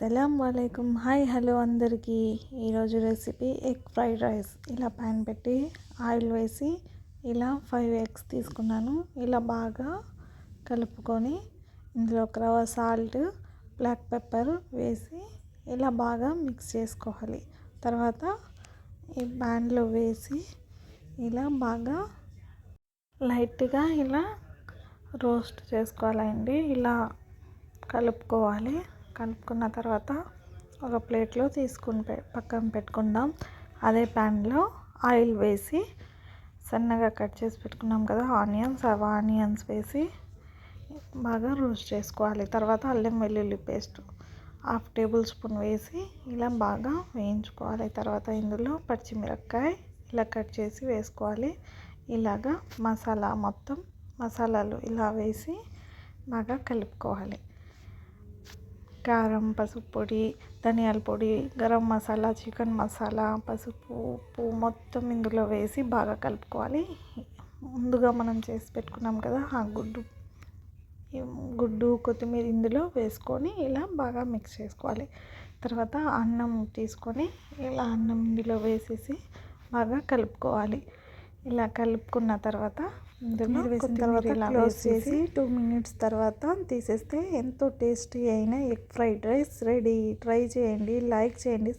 అస్సలం వాలేకుమ్ hi hello అందరికీ. ఈరోజు రెసిపీ ఎగ్ ఫ్రైడ్ రైస్. ఇలా ప్యాన్ పెట్టి ఆయిల్ వేసి ఇలా ఫైవ్ ఎగ్స్ తీసుకున్నాను. ఇలా బాగా కలుపుకొని ఇందులో ఒక రవ్వ సాల్ట్ బ్లాక్ పెప్పర్ వేసి ఇలా బాగా మిక్స్ చేసుకోవాలి. తర్వాత ఈ ప్యాన్లో వేసి ఇలా బాగా లైట్గా ఇలా రోస్ట్ చేసుకోవాలండి. ఇలా కలుపుకోవాలి. కలుపుకున్న తర్వాత ఒక ప్లేట్లో తీసుకుని పక్కన పెట్టుకుందాం. అదే ప్యాన్లో ఆయిల్ వేసి సన్నగా కట్ చేసి పెట్టుకున్నాం కదా ఆనియన్స్ అవి ఆనియన్స్ వేసి బాగా రోస్ట్ చేసుకోవాలి. తర్వాత అల్లం వెల్లుల్లి పేస్ట్ హాఫ్ టేబుల్ స్పూన్ వేసి ఇలా బాగా వేయించుకోవాలి. తర్వాత ఇందులో పచ్చిమిరపకాయ ఇలా కట్ చేసి వేసుకోవాలి. ఇలాగా మసాలా మొత్తం మసాలాలు ఇలా వేసి బాగా కలుపుకోవాలి. కారం పసుపు పొడి ధనియాల పొడి గరం మసాలా చికెన్ మసాలా పసుపు ఉప్పు మొత్తం ఇందులో వేసి బాగా కలుపుకోవాలి. ముందుగా మనం చేసి పెట్టుకున్నాం కదా ఆ గుడ్డు. గుడ్డు కొత్తిమీర ఇందులో వేసుకొని ఇలా బాగా మిక్స్ చేసుకోవాలి. తర్వాత అన్నం తీసుకొని ఇలా అన్నం ఇందులో వేసేసి బాగా కలుపుకోవాలి. ఇలా కలుపుకున్న తర్వాత ఇందులో వేసిన తర్వాత క్లోజ్ చేసి టూ మినిట్స్ తర్వాత తీసేస్తే ఎంతో టేస్టీ అయిన egg fried rice. Ready try చేయండి. లైక్ చేయండి.